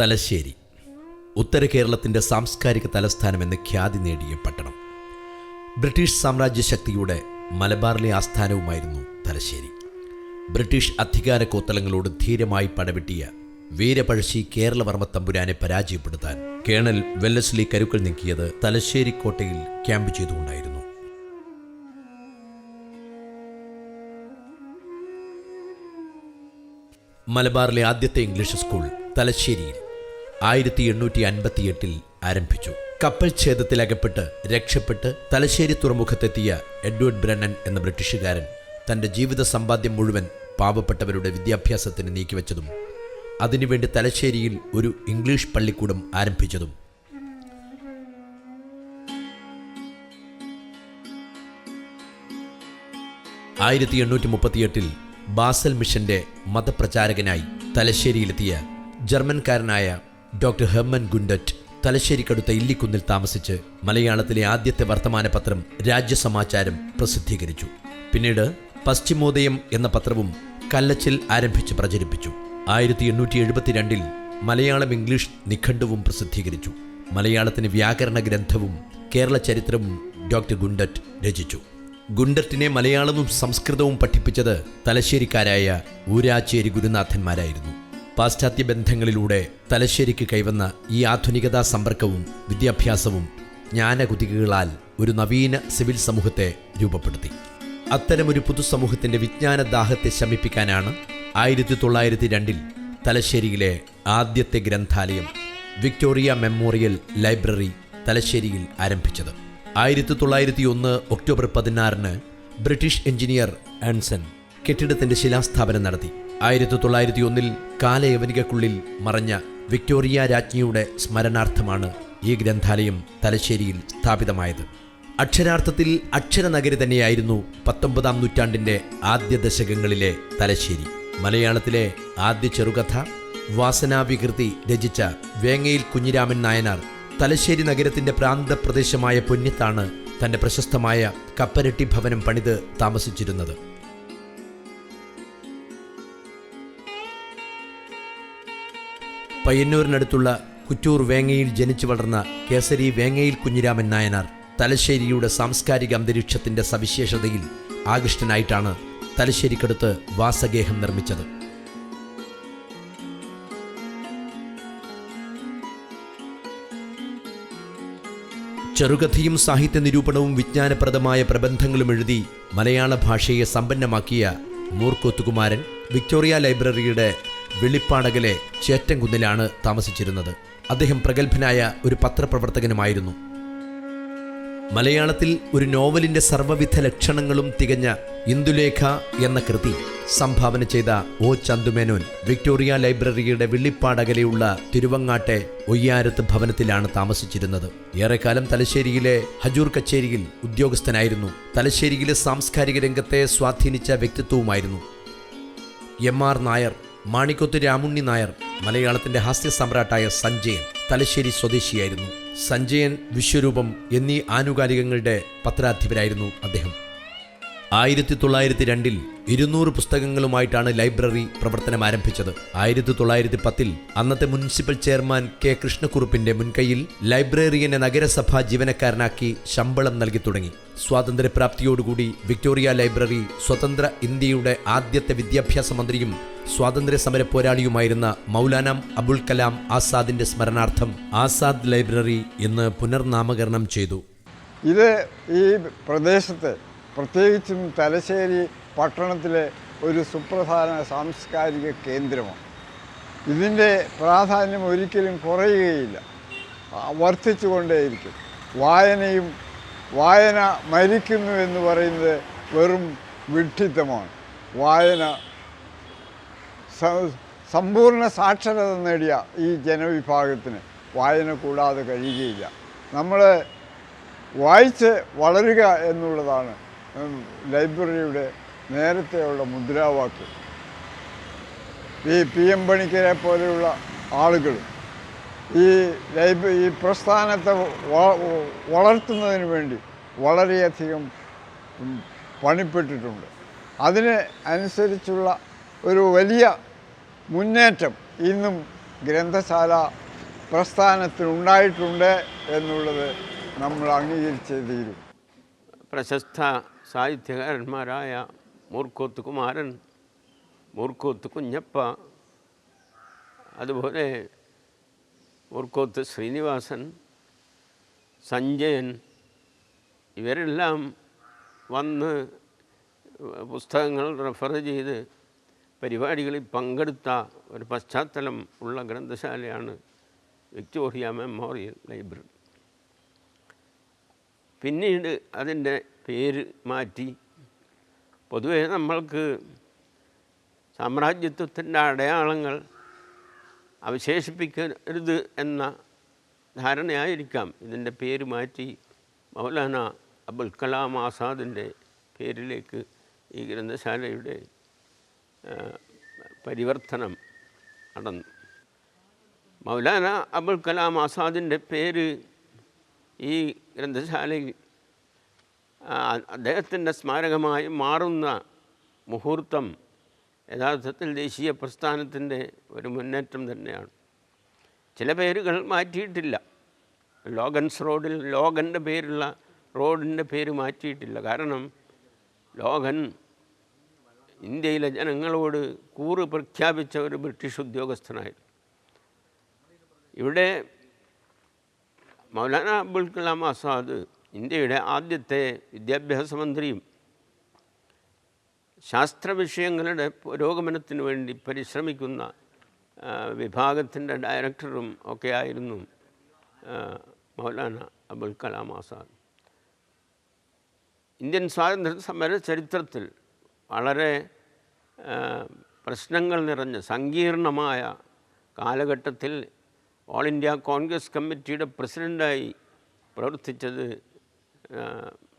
തലശ്ശേരി. ഉത്തര കേരളത്തിന്റെ സാംസ്കാരിക തലസ്ഥാനമെന്ന് ഖ്യാതി നേടിയ പട്ടണം. ബ്രിട്ടീഷ് സാമ്രാജ്യ ശക്തിയുടെ മലബാറിലെ ആസ്ഥാനവുമായിരുന്നു തലശ്ശേരി. ബ്രിട്ടീഷ് അധികാര കോത്തലങ്ങളോട് ധീരമായി പടവെട്ടിയ വീരപഴശ്ശി കേരളവർമ്മ തമ്പുരാനെ പരാജയപ്പെടുത്താൻ കേണൽ വെല്ലസ്ലി കരുക്കൾ നീക്കിയത് തലശ്ശേരി കോട്ടയിൽ ക്യാമ്പ് ചെയ്തുകൊണ്ടായിരുന്നു. മലബാറിലെ ആദ്യത്തെ ഇംഗ്ലീഷ് സ്കൂൾ തലശ്ശേരിയിൽ ആയിരത്തി എണ്ണൂറ്റി അൻപത്തിയെട്ടിൽ ആരംഭിച്ചു. കപ്പൽ ഛേദത്തിലകപ്പെട്ട് രക്ഷപ്പെട്ട് തലശ്ശേരി തുറമുഖത്തെത്തിയ എഡ്വേർഡ് ബ്രണ്ണൻ എന്ന ബ്രിട്ടീഷുകാരൻ തന്റെ ജീവിത സമ്പാദ്യം മുഴുവൻ പാവപ്പെട്ടവരുടെ വിദ്യാഭ്യാസത്തിന് നീക്കിവെച്ചതും അതിനുവേണ്ടി തലശ്ശേരിയിൽ ഒരു ഇംഗ്ലീഷ് പള്ളിക്കൂടം ആരംഭിച്ചതും. ആയിരത്തി എണ്ണൂറ്റി മുപ്പത്തിയെട്ടിൽ ബാസൽ മിഷന്റെ മതപ്രചാരകനായി തലശ്ശേരിയിലെത്തിയ ജർമ്മൻകാരനായ ഡോക്ടർ ഹെമ്മൻ ഗുണ്ടറ്റ് തലശ്ശേരിക്കടുത്ത ഇല്ലിക്കുന്നിൽ താമസിച്ച് മലയാളത്തിലെ ആദ്യത്തെ വർത്തമാന പത്രം രാജ്യസമാചാരം പ്രസിദ്ധീകരിച്ചു. പിന്നീട് പശ്ചിമോദയം എന്ന പത്രവും കല്ലച്ചിൽ ആരംഭിച്ച് പ്രചരിപ്പിച്ചു. ആയിരത്തി എണ്ണൂറ്റി എഴുപത്തിരണ്ടിൽ മലയാളം ഇംഗ്ലീഷ് നിഖണ്ഡവും പ്രസിദ്ധീകരിച്ചു. മലയാളത്തിന് വ്യാകരണ ഗ്രന്ഥവും കേരള ചരിത്രവും ഡോക്ടർ ഗുണ്ടറ്റ് രചിച്ചു. ഗുണ്ടറ്റിനെ മലയാളവും സംസ്കൃതവും പഠിപ്പിച്ചത് തലശ്ശേരിക്കാരായ ഊരാച്ചേരി ഗുരുനാഥന്മാരായിരുന്നു. പാശ്ചാത്യ ബന്ധങ്ങളിലൂടെ തലശ്ശേരിക്ക് കൈവന്ന ഈ ആധുനികതാ സമ്പർക്കവും വിദ്യാഭ്യാസവും ജ്ഞാനകുതികളാൽ ഒരു നവീന സിവിൽ സമൂഹത്തെ രൂപപ്പെടുത്തി. അത്തരമൊരു പൊതുസമൂഹത്തിന്റെ വിജ്ഞാനദാഹത്തെ ശമിപ്പിക്കാനാണ് ആയിരത്തി തൊള്ളായിരത്തി രണ്ടിൽ തലശ്ശേരിയിലെ ആദ്യത്തെ ഗ്രന്ഥാലയം വിക്ടോറിയ മെമ്മോറിയൽ ലൈബ്രറി തലശ്ശേരിയിൽ ആരംഭിച്ചത്. ആയിരത്തി തൊള്ളായിരത്തി ഒന്ന് ഒക്ടോബർ പതിനാറിന് ബ്രിട്ടീഷ് എഞ്ചിനീയർ ആൻസൺ കെട്ടിടത്തിന്റെ ശിലാസ്ഥാപനം നടത്തി. ആയിരത്തി തൊള്ളായിരത്തി ഒന്നിൽ കാലയവനികക്കുള്ളിൽ മറഞ്ഞ വിക്ടോറിയ രാജ്ഞിയുടെ സ്മരണാർത്ഥമാണ് ഈ ഗ്രന്ഥാലയം തലശ്ശേരിയിൽ സ്ഥാപിതമായത്. അക്ഷരാർത്ഥത്തിൽ അക്ഷരനഗരി തന്നെയായിരുന്നു പത്തൊമ്പതാം നൂറ്റാണ്ടിന്റെ ആദ്യ ദശകങ്ങളിലെ തലശ്ശേരി. മലയാളത്തിലെ ആദ്യ ചെറുകഥ വാസനാവികൃതി രചിച്ച വേങ്ങയിൽ കുഞ്ഞിരാമൻ നായനാർ തലശ്ശേരി നഗരത്തിന്റെ പ്രാന്തപ്രദേശമായ പൊന്നിത്താണ് തന്റെ പ്രശസ്തമായ കപ്പരട്ടി ഭവനം പണിത് താമസിച്ചിരുന്നത്. പയ്യന്നൂരിനടുത്തുള്ള കുറ്റൂർ വേങ്ങയിൽ ജനിച്ചു വളർന്ന കേസരി വേങ്ങയിൽ കുഞ്ഞിരാമൻ നായനാർ തലശ്ശേരിയുടെ സാംസ്കാരിക അന്തരീക്ഷത്തിന്റെ സവിശേഷതയിൽ ആകൃഷ്ടനായിട്ടാണ് തലശ്ശേരിക്കടുത്ത് വാസഗേഹം നിർമ്മിച്ചത്. ചെറുകഥയും സാഹിത്യ നിരൂപണവും വിജ്ഞാനപ്രദമായ പ്രബന്ധങ്ങളും എഴുതി മലയാള ഭാഷയെ സമ്പന്നമാക്കിയ മൂർക്കോത്തുകുമാരൻ വിക്ടോറിയ ലൈബ്രറിയുടെ വെളിപ്പാടകലെ ചേറ്റൻകുന്നിലാണ് താമസിച്ചിരുന്നത്. അദ്ദേഹം പ്രഗത്ഭനായ ഒരു പത്രപ്രവർത്തകനുമായിരുന്നു. മലയാളത്തിൽ ഒരു നോവലിന്റെ സർവവിധ ലക്ഷണങ്ങളും തികഞ്ഞ ഇന്ദുലേഖ എന്ന കൃതി സംഭാവന ചെയ്ത ഒ. ചന്തുമേനോൻ വിക്ടോറിയ ലൈബ്രറിയുടെ വെള്ളിപ്പാടകലെയുള്ള തിരുവങ്ങാട്ടെ ഒയ്യാരത്ത് ഭവനത്തിലാണ് താമസിച്ചിരുന്നത്. ഏറെക്കാലം തലശ്ശേരിയിലെ ഹജൂർ കച്ചേരിയിൽ ഉദ്യോഗസ്ഥനായിരുന്നു. തലശ്ശേരിയിലെ സാംസ്കാരിക രംഗത്തെ സ്വാധീനിച്ച വ്യക്തിത്വവുമായിരുന്നു. എം. ആർ. നായർ മാണിക്കൊത്ത് രാമുണ്ണി നായർ മലയാളത്തിന്റെ ഹാസ്യ സമ്രാട്ടായ സഞ്ജയൻ തലശ്ശേരി സ്വദേശിയായിരുന്നു. സഞ്ജയൻ വിശ്വരൂപം എന്നീ ആനുകാലികങ്ങളുടെ പത്രാധിപരായിരുന്നു അദ്ദേഹം. ആയിരത്തി തൊള്ളായിരത്തി രണ്ടിൽ ഇരുന്നൂറ് പുസ്തകങ്ങളുമായിട്ടാണ് ലൈബ്രറി പ്രവർത്തനം ആരംഭിച്ചത്. ആയിരത്തി തൊള്ളായിരത്തി പത്തിൽ അന്നത്തെ മുനിസിപ്പൽ ചെയർമാൻ കെ കൃഷ്ണക്കുറുപ്പിന്റെ മുൻകൈയിൽ ലൈബ്രറിയനെ നഗരസഭാ ജീവനക്കാരനാക്കി ശമ്പളം നൽകി തുടങ്ങി. സ്വാതന്ത്ര്യപ്രാപ്തിയോടുകൂടി വിക്ടോറിയ ലൈബ്രറി സ്വതന്ത്ര ഇന്ത്യയുടെ ആദ്യത്തെ വിദ്യാഭ്യാസ മന്ത്രിയും സ്വാതന്ത്ര്യ സമര പോരാളിയുമായിരുന്ന മൗലാന അബുൽ കലാം ആസാദിന്റെ സ്മരണാർത്ഥം ആസാദ് ലൈബ്രറി എന്ന് പുനർനാമകരണം ചെയ്തു. ഇത് ഈ പ്രദേശത്ത് പ്രത്യേകിച്ചും തലശ്ശേരി പട്ടണത്തിലെ ഒരു സുപ്രധാന സാംസ്കാരിക കേന്ദ്രമാണ്. ഇതിന്റെ പ്രാധാന്യം ഒരിക്കലും കുറയുകയില്ല. വർദ്ധിച്ചു വർദ്ധിച്ചുകൊണ്ടേയിരിക്കും. വായനയും വായന മരിക്കുന്നു എന്ന് പറയുന്നത് വെറും വിഡ്ഢിത്തമാണ്. വായന സമ്പൂർണ സാക്ഷരത നേടിയ ഈ ജനവിഭാഗത്തിന് വായന കൂടാതെ കഴിയുകയില്ല. നമ്മൾ വായിച്ച് വളരുക എന്നുള്ളതാണ് ലൈബ്രറിയുടെ നേരത്തെയുള്ള മുദ്രാവാക്യം. ഈ പി എം പണിക്കരെ പോലെയുള്ള ആളുകൾ ഈ ലൈബ് ഈ പ്രസ്ഥാനത്തെ വളർത്തുന്നതിന് വേണ്ടി വളരെയധികം പണിപ്പെട്ടിട്ടുണ്ട്. അതിന് അനുസരിച്ചുള്ള ഒരു വലിയ മുന്നേറ്റം ഇന്നും ഗ്രന്ഥശാല പ്രസ്ഥാനത്തിനുണ്ടായിട്ടുണ്ട് എന്നുള്ളത് നമ്മൾ അംഗീകരിച്ചേ തീരും. പ്രശസ്ത സാഹിത്യകാരന്മാരായ മൂർക്കോത്ത് കുമാരൻ മൂർക്കോത്ത് കുഞ്ഞപ്പ അതുപോലെ മൂർക്കോത്ത് ശ്രീനിവാസൻ സഞ്ജയൻ ഇവരെല്ലാം വന്ന് പുസ്തകങ്ങൾ റെഫർ ചെയ്ത് പരിപാടികളിൽ പങ്കെടുത്ത ഒരു പശ്ചാത്തലം ഉള്ള ഗ്രന്ഥശാലയാണ് വിക്ടോറിയ മെമ്മോറിയൽ ലൈബ്രറി. പിന്നീട് അതിന്റെ പേര് മാറ്റി. പൊതുവെ നമ്മൾക്ക് സാമ്രാജ്യത്വത്തിന്റെ അടയാളങ്ങൾ അവശേഷിപ്പിക്കരുത് എന്ന ധാരണയായിരിക്കാം. ഇതിന്റെ പേര് മാറ്റി മൗലാന അബുൽ കലാം ആസാദിന്റെ പേരിലേക്ക് ഈ ഗ്രന്ഥശാലയുടെ പരിവർത്തനം നടന്നു. മൗലാന അബുൽ കലാം ആസാദിന്റെ പേര് ഈ ഗ്രന്ഥശാലയിൽ അദ്ദേഹത്തിന്റെ സ്മാരകമായി മാറുന്ന മുഹൂർത്തം യഥാർത്ഥത്തിൽ ദേശീയ പ്രസ്ഥാനത്തിന്റെ ഒരു മുന്നേറ്റം തന്നെയാണ്. ചില പേരുകൾ മാറ്റിയിട്ടില്ല. ലോഗൻസ് റോഡിൽ ലോഗന്റെ പേരുള്ള റോഡിന്റെ പേര് മാറ്റിയിട്ടില്ല. കാരണം ലോഗൻ ഇന്ത്യയിലെ ജനങ്ങളോട് കൂറ് പ്രഖ്യാപിച്ച ഒരു ബ്രിട്ടീഷ് ഉദ്യോഗസ്ഥനായിരുന്നു. ഇവിടെ മൗലാന അബുൽ കലാം ആസാദ് ഇന്ത്യയുടെ ആദ്യത്തെ വിദ്യാഭ്യാസ മന്ത്രിയും ശാസ്ത്ര വിഷയങ്ങളുടെ പുരോഗമനത്തിന് വേണ്ടി പരിശ്രമിക്കുന്ന വിഭാഗത്തിന്റെ ഡയറക്ടറും ഒക്കെ ആയിരുന്നു മൗലാന അബുൽ കലാം ആസാദ്. ഇന്ത്യൻ സ്വാതന്ത്ര്യ സമര ചരിത്രത്തിൽ വളരെ പ്രശ്നങ്ങൾ നിറഞ്ഞ സങ്കീർണമായ കാലഘട്ടത്തിൽ ഓൾ ഇന്ത്യ കോൺഗ്രസ് കമ്മിറ്റിയുടെ പ്രസിഡന്റായി പ്രവർത്തിച്ചത്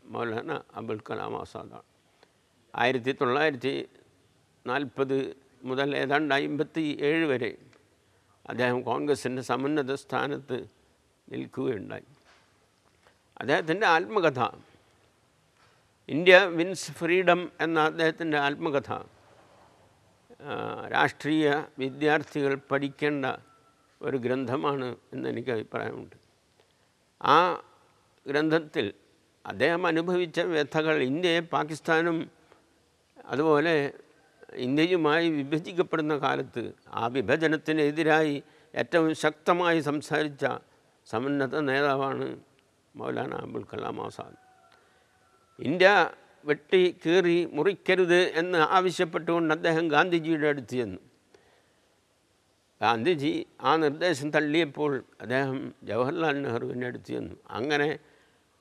മൗലാന അബുൽ കലാം ആസാദാണ് ആയിരത്തി തൊള്ളായിരത്തി നാൽപ്പത് മുതൽ ഏതാണ്ട് അമ്പത്തി ഏഴ് വരെ അദ്ദേഹം കോൺഗ്രസിന്റെ സമുന്നത സ്ഥാനത്ത് നിൽക്കുകയുണ്ടായി. അദ്ദേഹത്തിന്റെ ആത്മകഥ ഇന്ത്യ വിൻസ് ഫ്രീഡം എന്ന അദ്ദേഹത്തിന്റെ ആത്മകഥ രാഷ്ട്രീയ വിദ്യാർത്ഥികൾ പഠിക്കേണ്ട ഒരു ഗ്രന്ഥമാണ് എന്നെനിക്ക് അഭിപ്രായമുണ്ട്. ആ ഗ്രന്ഥത്തിൽ അദ്ദേഹം അനുഭവിച്ച വ്യഥകൾ ഇന്ത്യയെ പാകിസ്ഥാനും അതുപോലെ ഇന്ത്യയുമായി വിഭജിക്കപ്പെടുന്ന കാലത്ത് ആ വിഭജനത്തിനെതിരായി ഏറ്റവും ശക്തമായി സംസാരിച്ച സമുന്നത നേതാവാണ് മൗലാന അബുൽ കലാം ആസാദ്. ഇന്ത്യ വെട്ടി കീറി മുറിക്കരുത് എന്ന് ആവശ്യപ്പെട്ടുകൊണ്ട് അദ്ദേഹം ഗാന്ധിജിയുടെ അടുത്ത് ചെന്നു. ഗാന്ധിജി ആ നിർദ്ദേശം തള്ളിയപ്പോൾ അദ്ദേഹം ജവഹർലാൽ നെഹ്റുവിന്റെ അടുത്ത് ചെന്നു. അങ്ങനെ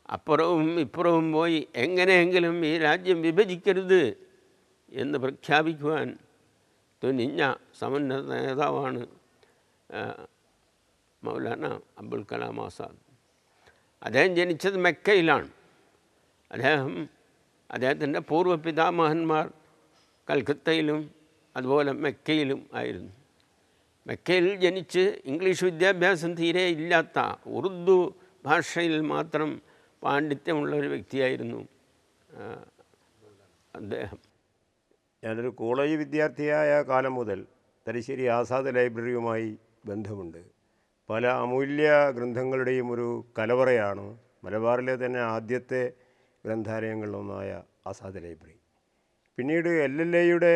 അപ്പുറവും ഇപ്പുറവും പോയി എങ്ങനെയെങ്കിലും ഈ രാജ്യം വിഭജിക്കരുത് എന്ന് പ്രഖ്യാപിക്കുവാൻ തുനിഞ്ഞ സമുന്നത നേതാവാണ് മൗലാന അബുൽ കലാം ആസാദ്. അദ്ദേഹം ജനിച്ചത് മെക്കയിലാണ്. അദ്ദേഹം അദ്ദേഹത്തിന്റെ പൂർവ പിതാമഹന്മാർ കൽക്കത്തയിലും അതുപോലെ മെക്കയിലും ആയിരുന്നു. മെക്കയിൽ ജനിച്ച് ഇംഗ്ലീഷ് വിദ്യാഭ്യാസം തീരെ ഇല്ലാത്ത ഉറുദു ഭാഷയിൽ മാത്രം പാണ്ഡിത്യമുള്ള ഒരു വ്യക്തിയായിരുന്നു അദ്ദേഹം. ഞാനൊരു കോളേജ് വിദ്യാർത്ഥിയായ കാലം മുതൽ തലശ്ശേരി ആസാദ് ലൈബ്രറിയുമായി ബന്ധമുണ്ട്. പല അമൂല്യ ഗ്രന്ഥങ്ങളുടെയും ഒരു കലവറയാണ് മലബാറിലെ തന്നെ ആദ്യത്തെ ഗ്രന്ഥാലയങ്ങളിലൊന്നായ ആസാദ് ലൈബ്രറി. പിന്നീട് എൽ എൽ എയുടെ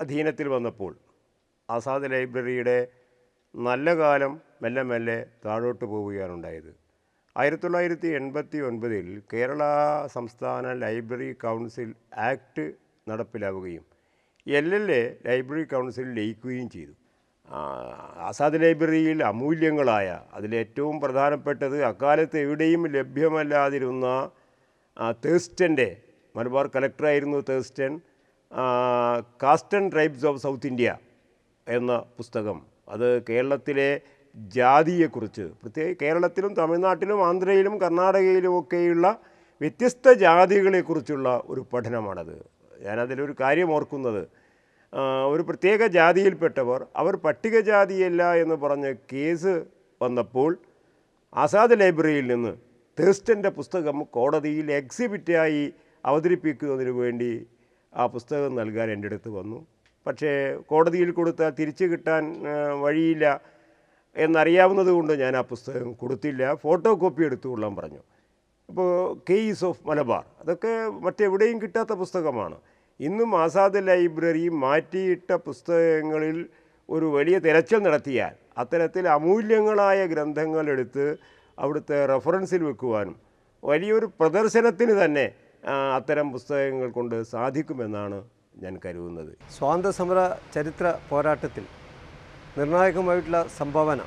അധീനത്തിൽ വന്നപ്പോൾ ആസാദ് ലൈബ്രറിയുടെ നല്ല കാലം മെല്ലെ മെല്ലെ താഴോട്ട് പോവുകയാണ് ഉണ്ടായത്. ആയിരത്തി തൊള്ളായിരത്തി എൺപത്തി ഒൻപതിൽ കേരള സംസ്ഥാന library council act നടപ്പിലാവുകയും L L A library council ലയിക്കുകയും ചെയ്തു. ആസാദ് ലൈബ്രറിയിൽ അമൂല്യങ്ങളായ അതിലേറ്റവും പ്രധാനപ്പെട്ടത് അക്കാലത്ത് എവിടെയും ലഭ്യമല്ലാതിരുന്ന തേസ്റ്റന്റെ Malabar കലക്ടറായിരുന്നു Thurston castes and tribes of south India എന്ന പുസ്തകം. അത് കേരളത്തിലെ ജാതിയെക്കുറിച്ച്. പ്രത്യേക കേരളത്തിലും തമിഴ്നാട്ടിലും ആന്ധ്രയിലും കർണാടകയിലും ഒക്കെയുള്ള വ്യത്യസ്ത ജാതികളെക്കുറിച്ചുള്ള ഒരു പഠനമാണത്. ഞാനതിലൊരു കാര്യം ഓർക്കുന്നത്. ഒരു പ്രത്യേക ജാതിയിൽപ്പെട്ടവർ അവർ പട്ടികജാതിയല്ല എന്ന് പറഞ്ഞ് കേസ് വന്നപ്പോൾ ആസാദ് ലൈബ്രറിയിൽ നിന്ന് തേസ്റ്റന്റെ പുസ്തകം കോടതിയിൽ എക്സിബിറ്റായി അവതരിപ്പിക്കുന്നതിന് വേണ്ടി ആ പുസ്തകം നൽകാൻ എന്റെ അടുത്ത് വന്നു. പക്ഷേ കോടതിയിൽ കൊടുത്താൽ തിരിച്ചു കിട്ടാൻ വഴിയില്ല. എന്നറിയാവുന്നത് കൊണ്ട് ഞാൻ ആ പുസ്തകം കൊടുത്തില്ല. ഫോട്ടോ കോപ്പി എടുത്തുകൊള്ളാൻ പറഞ്ഞു. ഇപ്പോൾ കേസ് ഓഫ് മലബാർ അതൊക്കെ മറ്റെവിടെയും കിട്ടാത്ത പുസ്തകമാണ്. ഇന്നും ആസാദ് ലൈബ്രറി മാറ്റിയിട്ട പുസ്തകങ്ങളിൽ ഒരു വലിയ തിരച്ചിൽ നടത്തിയാൽ അത്തരത്തിൽ അമൂല്യങ്ങളായ ഗ്രന്ഥങ്ങൾ എടുത്ത് അവിടുത്തെ റെഫറൻസിൽ വെക്കുവാനും വലിയൊരു പ്രദർശനത്തിന് തന്നെ അത്തരം പുസ്തകങ്ങൾ കൊണ്ട് സാധിക്കുമെന്നാണ് ഞാൻ കരുതുന്നത്. സ്വാതന്ത്ര്യസമര ചരിത്ര പോരാട്ടത്തിൽ നിർണായകമായിട്ടുള്ള സംഭാവന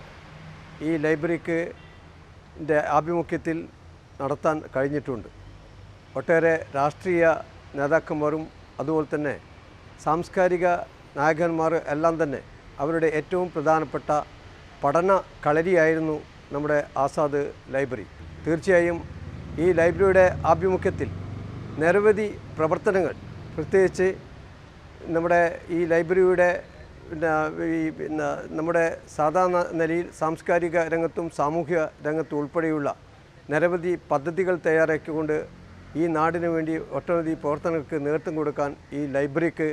ഈ ലൈബ്രറിക്ക് ആഭിമുഖ്യത്തിൽ നടത്താൻ കഴിഞ്ഞിട്ടുണ്ട്. ഒട്ടേറെ രാഷ്ട്രീയ നേതാക്കന്മാരും അതുപോലെ തന്നെ സാംസ്കാരിക നായകന്മാർ എല്ലാം തന്നെ അവരുടെ ഏറ്റവും പ്രധാനപ്പെട്ട പഠന കളരിയായിരുന്നു നമ്മുടെ ആസാദ് ലൈബ്രറി. തീർച്ചയായും ഈ ലൈബ്രറിയുടെ ആഭിമുഖ്യത്തിൽ നിരവധി പ്രവർത്തനങ്ങൾ പ്രത്യേകിച്ച് നമ്മുടെ ഈ ലൈബ്രറിയുടെ പിന്നെ ഈ പിന്നെ നമ്മുടെ സാധാരണ നിലയിൽ സാംസ്കാരിക രംഗത്തും സാമൂഹ്യ രംഗത്തും ഉൾപ്പെടെയുള്ള നിരവധി പദ്ധതികൾ തയ്യാറാക്കിക്കൊണ്ട് ഈ നാടിനു വേണ്ടി ഒട്ടനവധി പ്രവർത്തനങ്ങൾക്ക് നേതൃത്വം കൊടുക്കാൻ ഈ ലൈബ്രറിക്ക്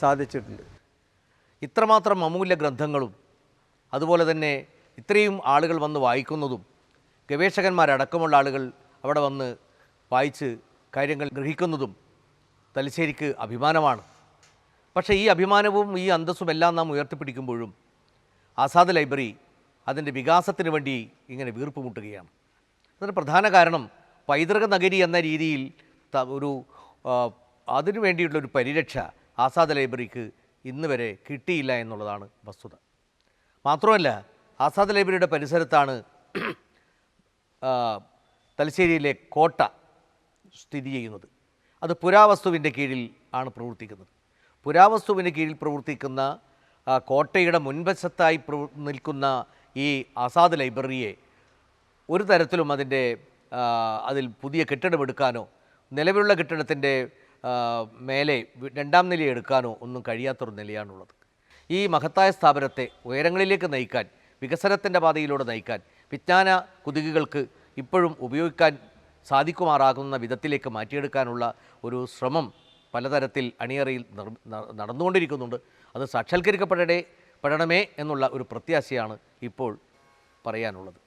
സാധിച്ചിട്ടുണ്ട്. ഇത്രമാത്രം അമൂല്യ ഗ്രന്ഥങ്ങളും അതുപോലെ തന്നെ ഇത്രയും ആളുകൾ വന്ന് വായിക്കുന്നതും ഗവേഷകന്മാരടക്കമുള്ള ആളുകൾ അവിടെ വന്ന് വായിച്ച് കാര്യങ്ങൾ ഗ്രഹിക്കുന്നതും തലശ്ശേരിക്ക് അഭിമാനമാണ്. പക്ഷേ ഈ അഭിമാനവും ഈ അന്തസ്സും എല്ലാം നാം ഉയർത്തിപ്പിടിക്കുമ്പോഴും ആസാദ് ലൈബ്രറി അതിന്റെ വികാസത്തിന് വേണ്ടി ഇങ്ങനെ വീർപ്പ് മുട്ടുകയാണ്. അതിന് പ്രധാന കാരണം പൈതൃക നഗരി എന്ന രീതിയിൽ ഒരു അതിനു വേണ്ടിയിട്ടുള്ളൊരു പരിരക്ഷ ആസാദ് ലൈബ്രറിക്ക് ഇന്ന് വരെ കിട്ടിയില്ല എന്നുള്ളതാണ് വസ്തുത. മാത്രമല്ല ആസാദ് ലൈബ്രറിയുടെ പരിസരത്താണ് തലശ്ശേരിയിലെ കോട്ട സ്ഥിതി ചെയ്യുന്നത്. അത് പുരാവസ്തുവിന്റെ കീഴിൽ ആണ് പ്രവർത്തിക്കുന്നത്. പുരാവസ്തുവിന് കീഴിൽ പ്രവർത്തിക്കുന്ന കോട്ടയുടെ മുൻവശത്തായി നിൽക്കുന്ന ഈ ആസാദ് ലൈബ്രറിയെ ഒരു തരത്തിലും അതിന്റെ അതിൽ പുതിയ കെട്ടിടമെടുക്കാനോ നിലവിലുള്ള കെട്ടിടത്തിന്റെ മേലെ രണ്ടാം നില എടുക്കാനോ ഒന്നും കഴിയാത്തൊരു നിലയാണുള്ളത്. ഈ മഹത്തായ സ്ഥാപനത്തെ ഉയരങ്ങളിലേക്ക് നയിക്കാൻ വികസനത്തിന്റെ പാതയിലൂടെ നയിക്കാൻ വിജ്ഞാന കുതുകികൾക്ക് ഇപ്പോഴും ഉപയോഗിക്കാൻ സാധിക്കുമാറാകുന്ന വിധത്തിലേക്ക് മാറ്റിയെടുക്കാനുള്ള ഒരു ശ്രമം പലതരത്തിൽ അണിയറയിൽ നടന്നുകൊണ്ടിരിക്കുന്നുണ്ട്. അത് സാക്ഷാത്കരിക്കപ്പെടേ പെടണമേ എന്നുള്ള ഒരു പ്രത്യാശയാണ് ഇപ്പോൾ പറയാനുള്ളത്.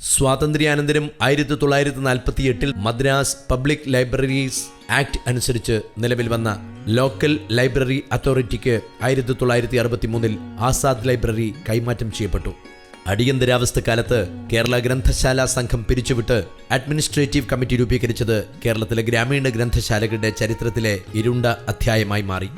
സ്വാതന്ത്ര്യാനന്തരം ആയിരത്തി തൊള്ളായിരത്തി നാൽപ്പത്തി എട്ടിൽ മദ്രാസ് പബ്ലിക് ലൈബ്രറീസ് ആക്ട് അനുസരിച്ച് നിലവിൽ വന്ന ലോക്കൽ ലൈബ്രറി അതോറിറ്റിക്ക് ആയിരത്തി തൊള്ളായിരത്തി അറുപത്തി മൂന്നിൽ ആസാദ് ലൈബ്രറി കൈമാറ്റം ചെയ്യപ്പെട്ടു. അടിയന്തരാവസ്ഥ കാലത്ത് കേരള ഗ്രന്ഥശാല സംഘം പിരിച്ചുവിട്ട് അഡ്മിനിസ്ട്രേറ്റീവ് കമ്മിറ്റി രൂപീകരിച്ചത് കേരളത്തിലെ ഗ്രാമീണ ഗ്രന്ഥശാലകളുടെ ചരിത്രത്തിലെ ഇരുണ്ട അധ്യായമായി മാറി.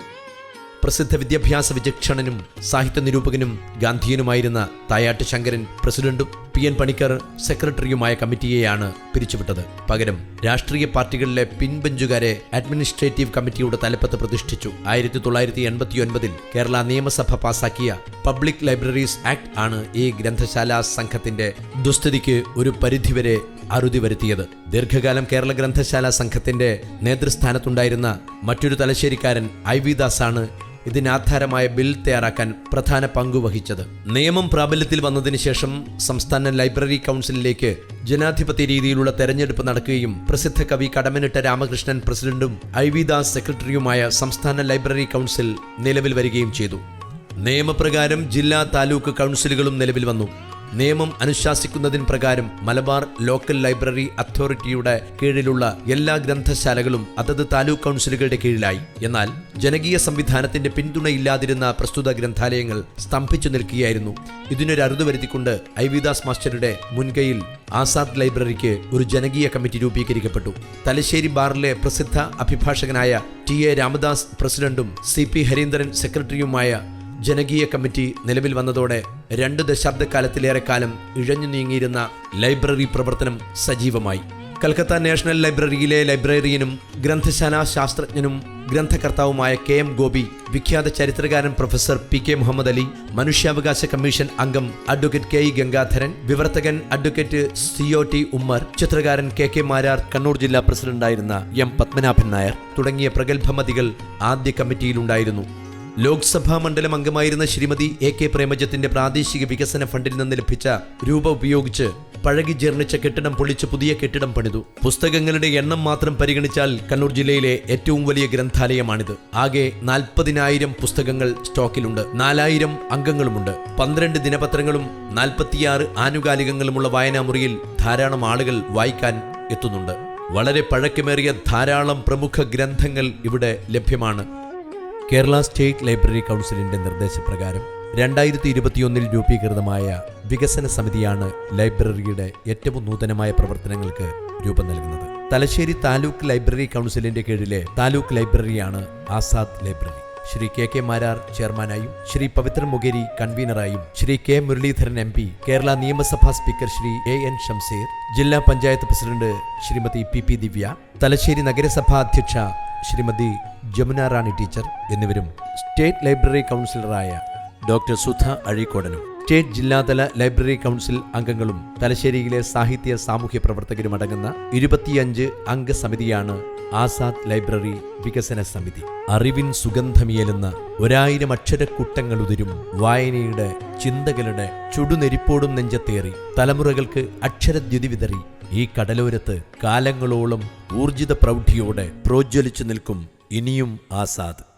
പ്രസിദ്ധ വിദ്യാഭ്യാസ വിചക്ഷണനും സാഹിത്യ നിരൂപകനും ഗാന്ധിയനുമായിരുന്ന തായാട്ട് ശങ്കരൻ പ്രസിഡന്റും പി എൻ പണിക്കർ സെക്രട്ടറിയുമായ കമ്മിറ്റിയെയാണ് പിരിച്ചുവിട്ടത്. പകരം രാഷ്ട്രീയ പാർട്ടികളിലെ പിൻബെഞ്ചുകാരെ അഡ്മിനിസ്ട്രേറ്റീവ് കമ്മിറ്റിയുടെ തലപ്പത്ത് പ്രതിഷ്ഠിച്ചു. ആയിരത്തി തൊള്ളായിരത്തി എൺപത്തിയൊൻപതിൽ കേരള നിയമസഭ പാസാക്കിയ പബ്ലിക് ലൈബ്രറീസ് ആക്ട് ആണ് ഈ ഗ്രന്ഥശാലാ സംഘത്തിന്റെ ദുസ്ഥിതിക്ക് ഒരു പരിധിവരെ അറുതി വരുത്തിയത്. ദീർഘകാലം കേരള ഗ്രന്ഥശാല സംഘത്തിന്റെ നേതൃസ്ഥാനത്തുണ്ടായിരുന്ന മറ്റൊരു തലശ്ശേരിക്കാരൻ ഐ വി ദാസാണ് ഇതിനാധാരമായ ബിൽ തയ്യാറാക്കാൻ പ്രധാന പങ്കുവഹിച്ചത് നിയമം പ്രാബല്യത്തിൽ വന്നതിന് ശേഷം സംസ്ഥാന ലൈബ്രറി കൗൺസിലിലേക്ക് ജനാധിപത്യ രീതിയിലുള്ള തെരഞ്ഞെടുപ്പ് നടക്കുകയും പ്രസിദ്ധ കവി കടമനിട്ട രാമകൃഷ്ണൻ പ്രസിഡന്റും ഐ വി ദാസ് സെക്രട്ടറിയുമായ സംസ്ഥാന ലൈബ്രറി കൗൺസിൽ നിലവിൽ വരികയും ചെയ്തു. നിയമപ്രകാരം ജില്ലാ താലൂക്ക് കൗൺസിലുകളും നിലവിൽ വന്നു. നിയമം അനുശാസിക്കുന്നതിൻ പ്രകാരം മലബാർ ലോക്കൽ ലൈബ്രറി അതോറിറ്റിയുടെ കീഴിലുള്ള എല്ലാ ഗ്രന്ഥശാലകളും അതത് താലൂക്ക് കൗൺസിലുകളുടെ കീഴിലായി. എന്നാൽ ജനകീയ സംവിധാനത്തിന്റെ പിന്തുണയില്ലാതിരുന്ന പ്രസ്തുത ഗ്രന്ഥാലയങ്ങൾ സ്തംഭിച്ചു നിൽക്കുകയായിരുന്നു. ഇതിനൊരു അറുതു വരുത്തിക്കൊണ്ട് ഐവിദാസ് മാസ്റ്ററുടെ മുൻകൈയിൽ ആസാദ് ലൈബ്രറിക്ക് ഒരു ജനകീയ കമ്മിറ്റി രൂപീകരിക്കപ്പെട്ടു. തലശ്ശേരി ബാറിലെ പ്രസിദ്ധ അഭിഭാഷകനായ ടി എ രാമദാസ് പ്രസിഡന്റും സി പി ഹരീന്ദ്രൻ സെക്രട്ടറിയുമായ ജനകീയ കമ്മിറ്റി നിലവിൽ വന്നതോടെ രണ്ട് ദശാബ്ദക്കാലത്തിലേറെ കാലം ഇഴഞ്ഞു നീങ്ങിയിരുന്ന ലൈബ്രറി പ്രവർത്തനം സജീവമായി. കൽക്കത്ത നാഷണൽ ലൈബ്രറിയിലെ ലൈബ്രറിയനും ഗ്രന്ഥശാല ശാസ്ത്രജ്ഞനും ഗ്രന്ഥകർത്താവുമായ കെ എം ഗോപി വിഖ്യാത ചരിത്രകാരൻ professor P K Muhammad Ali മനുഷ്യാവകാശ കമ്മീഷൻ അംഗം advocate K E Gangadharan വിവർത്തകൻ advocate C O T Ummer ചിത്രകാരൻ കെ കെ മാരാർ കണ്ണൂർ ജില്ലാ പ്രസിഡന്റായിരുന്ന എം പത്മനാഭൻ നായർ തുടങ്ങിയ പ്രഗത്ഭമതികൾ ആദ്യ കമ്മിറ്റിയിലുണ്ടായിരുന്നു. ലോക്സഭാ മണ്ഡലം അംഗമായിരുന്ന ശ്രീമതി എ കെ പ്രേമജത്തിന്റെ പ്രാദേശിക വികസന ഫണ്ടിൽ നിന്ന് ലഭിച്ച രൂപ ഉപയോഗിച്ച് പഴകി ജീർണിച്ച കെട്ടിടം പൊളിച്ച് പുതിയ കെട്ടിടം പണിതു. പുസ്തകങ്ങളുടെ എണ്ണം മാത്രം പരിഗണിച്ചാൽ കണ്ണൂർ ജില്ലയിലെ ഏറ്റവും വലിയ ഗ്രന്ഥാലയമാണിത്. ആകെ നാൽപ്പതിനായിരം പുസ്തകങ്ങൾ സ്റ്റോക്കിലുണ്ട്. നാലായിരം അംഗങ്ങളുമുണ്ട്. പന്ത്രണ്ട് ദിനപത്രങ്ങളും നാൽപ്പത്തിയാറ് ആനുകാലികങ്ങളുമുള്ള വായനാമുറിയിൽ ധാരാളം ആളുകൾ വായിക്കാൻ എത്തുന്നുണ്ട്. വളരെ പഴക്കമേറിയ ധാരാളം പ്രമുഖ ഗ്രന്ഥങ്ങൾ ഇവിടെ ലഭ്യമാണ്. കേരള സ്റ്റേറ്റ് ലൈബ്രറി കൗൺസിലിന്റെ നിർദ്ദേശപ്രകാരം രണ്ടായിരത്തി ഇരുപത്തിയൊന്നിൽ രൂപീകൃതമായ വികസന സമിതിയാണ് ലൈബ്രറിയുടെ ഏറ്റവും നൂതനമായ പ്രവർത്തനങ്ങൾക്ക് രൂപം നൽകുന്നത്. തലശ്ശേരി താലൂക്ക് ലൈബ്രറി കൗൺസിലിന്റെ കീഴിലെ taluk ലൈബ്രറിയാണ് Azad library. Shri K K Marar ചെയർമാനായും Shri Pavithra Mugeri കൺവീനറായും Shri K Muraleedharan M P Kerala നിയമസഭാ speaker Shri A N Shamseer ജില്ലാ panchayat president Shrimati P P Divya Thalassery നഗരസഭാ അധ്യക്ഷ ശ്രീമതി ജമുന റാണി ടീച്ചർ എന്നിവരും സ്റ്റേറ്റ് ലൈബ്രറി കൗൺസിലറായ ഡോക്ടർ സുധ അഴീക്കോടനും സ്റ്റേറ്റ് ജില്ലാതല ലൈബ്രറി കൗൺസിൽ അംഗങ്ങളും തലശ്ശേരിയിലെ സാഹിത്യ സാമൂഹ്യ പ്രവർത്തകരും അടങ്ങുന്ന ഇരുപത്തിയഞ്ച് അംഗ സമിതിയാണ് ആസാദ് ലൈബ്രറി വികസന സമിതി. അറിവിൻ സുഗന്ധമിയലുന്ന ഒരായിരം അക്ഷരക്കൂട്ടങ്ങൾ ഉതിരും വായനയുടെ ചിന്തകളുടെ ചുടുനെരിപ്പോടും നെഞ്ചത്തേറി തലമുറകൾക്ക് അക്ഷരദ്യുതി വിതറി ഈ കടലോരത്ത് കാലങ്ങളോളം ഊർജിത പ്രൗഢിയോടെ പ്രോജ്വലിച്ചു നിൽക്കും ഇനിയും ആസാദ്.